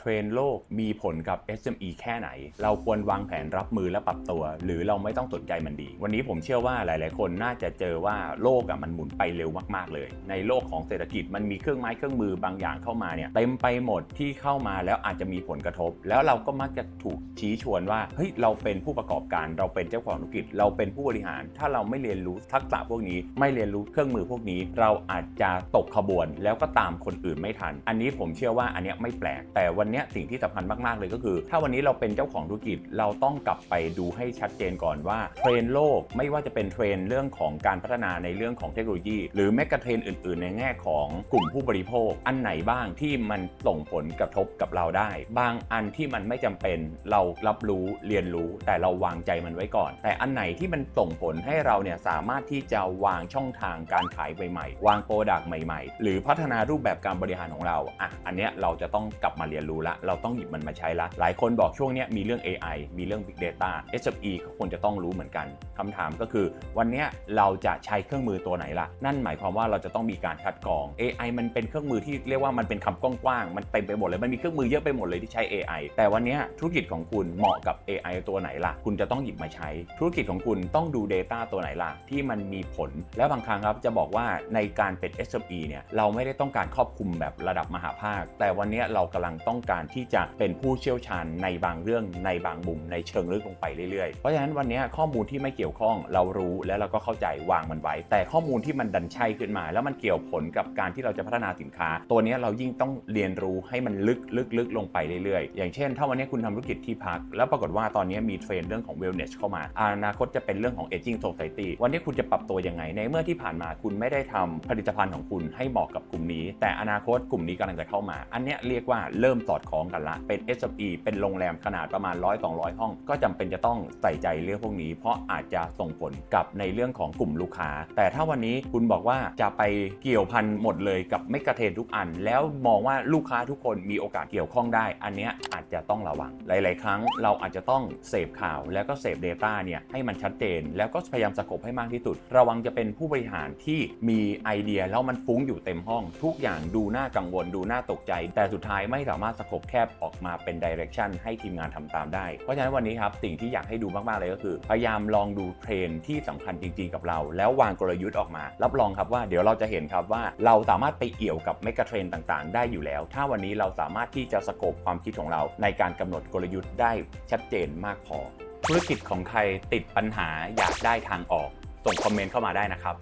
เทรนโลกมีผลกับ SME แค่ไหน เราควรวางแผนรับมือและปรับตัว หรือเราไม่ต้องสนใจมันดี วันนี้ผมเชื่อว่าหลาย ๆ คนน่าจะเจอว่าโลกอะมันหมุนไปเร็วมาก ๆ เลย ในโลกของเศรษฐกิจมันมีเครื่องไม้เครื่องมือบางอย่างเข้ามาเนี่ยเต็มไปหมดที่เข้ามาแล้วอาจจะมีผลกระทบ แล้วเราก็มักจะถูกชี้ชวนว่าเฮ้ยเราเป็นผู้ประกอบการ เราเป็นเจ้าของธุรกิจ เราเป็นผู้บริหาร ถ้าเราไม่เรียนรู้ทักษะพวกนี้ ไม่เรียนรู้เครื่องมือพวกนี้ เราอาจจะตกขบวน แล้วก็ตามคนอื่นไม่ทัน อันนี้ผมเชื่อว่าอันนี้ไม่แปลกแต่วันนี้สิ่งที่สำคัญมาก ๆ เลยก็คือ ถ้าวันนี้เราเป็นเจ้าของธุรกิจเราต้องกลับไปดูให้ชัดเจนก่อนว่าเทรนโลกไม่ว่าจะเป็นเทรนเรื่องของการพัฒนาในเรื่องของเทคโนโลยี หรือแม้กระทรนด์อื่น ๆ ในแง่ของกลุ่มผู้บริโภค อันไหนบ้างที่มันส่งผลกระทบกับเราได้ บางอันที่มันไม่จำเป็นเรารับรู้เรียนรู้ แต่เราวางใจมันไว้ก่อน แต่อันไหนที่มันส่งผลให้เราเนี่ยสามารถที่จะวางช่องทางการขายใหม่ๆวางโปรดักต์ใหม่ ๆ หรือพัฒนารูปแบบการบริหารของเราอะอันเนี้ยเราจะต้องกลับมาเรียนรู้ละ เราต้องหยิบมันมาใช้ละ หลายคนบอกช่วงนี้มีเรื่อง AI มีเรื่อง Big Data SME ก็ควรจะต้องรู้เหมือนกันคำถามก็คือ วันนี้เราจะใช้เครื่องมือตัวไหนล่ะ นั่นหมายความว่าเราจะต้องมีการคัดกรอง AI มันเป็นเครื่องมือที่เรียกว่ามันเป็นคำกว้างๆมันเต็มไปหมดเลยมันมีเครื่องมือเยอะไปหมดเลยที่ใช้ AI แต่วันนี้ธุรกิจของคุณเหมาะกับ AI ตัวไหนล่ะ คุณจะต้องหยิบมาใช้ ธุรกิจของคุณต้องดู Data ตัวไหนล่ะ ที่มันมีผล แล้วบางครั้งครับจะบอกว่าในการเป็น SME เนี่ยเราไม่ได้ต้องการครอบคลุมแบบระดับมหาภาค แต่วันนี้เรากำลังต้องการที่จะเป็นผู้เชี่ยวชาญในบางเรื่องในบางมุมในเชิงลึกลงไปเรื่อยๆ เพราะฉะนั้นวันนี้ข้อมูลที่ไม่เกี่ยวข้องเรารู้และเราก็เข้าใจวางมันไว้ แต่ข้อมูลที่มันดันใช่ขึ้นมา แล้วมันเกี่ยวผลกับการที่เราจะพัฒนาสินค้า ตัวนี้เรายิ่งต้องเรียนรู้ให้มันลึกลึกลึกลงไปเรื่อยๆ อย่างเช่น ถ้าวันนี้คุณทำธุรกิจที่พัก แล้วปรากฏว่าตอนนี้มีเทรนด์เรื่องของ wellness เข้ามาอนาคตจะเป็นเรื่องของ aging society วันนี้คุณจะปรับตัวยังไงในเมื่อที่ผ่านมาคุณไม่ได้ทำผลิตภัณฑ์ของคุณให้เหมาะกับกลุ่มนี้ แต่อนาคตกลุ่มนี้กำลังจะเข้ามา อันเนี้ยเรียกว่าเริ่มสอดคล้องกันละ เป็น SME เป็นโรงแรมขนาดประมาณ 100 200 ห้อง ก็จำเป็นจะต้องใส่ใจเรื่องพวกนี้ เพราะอาจจะส่งผลกับในเรื่องของกลุ่มลูกค้า แต่ถ้าวันนี้คุณบอกว่าจะไปเกี่ยวพันหมดเลยกับไม่กระเทนทุกอัน แล้วมองว่าลูกค้าทุกคนมีโอกาสเกี่ยวข้องได้ อันเนี้ยอาจจะต้องระวัง หลาย ๆ ครั้งเราอาจจะต้องเสพข่าว แล้วก็เสพ Data เนี่ยให้มันชัดเจน แล้วก็พยายามสกบให้มากที่สุด ระวังจะเป็นผู้บริหารที่มีไอเดียแล้วมันฟุ้งอยู่เต็มห้อง ทุกอย่างดูน่ากังวลดูน่าตกใจ แต่สุดท้ายไม่สามารถสกบแคบออกมาเป็นดิเรกชันให้ทีมงานทำตามได้ เพราะฉะนั้นวันนี้ครับสิ่งที่อยากให้ดูมาก ๆ เลยก็คือ พยายามลองดูเทรนที่สำคัญจริง ๆ กับเรา แล้ววางกลยุทธ์ออกมา รับรองครับว่าเดี๋ยวเราจะเห็นครับว่าเราสามารถไปเอี่ยวกับเมกะเทรนต่างๆ ได้อยู่แล้ว ถ้าวันนี้เราสามารถที่จะสกบความคิดของเราในการกำหนดกลยุทธ์ได้ชัดเจนมากพอ ธุรกิจของใครติดปัญหาอยากได้ทางออก ส่งคอมเมนต์เข้ามาได้นะครับ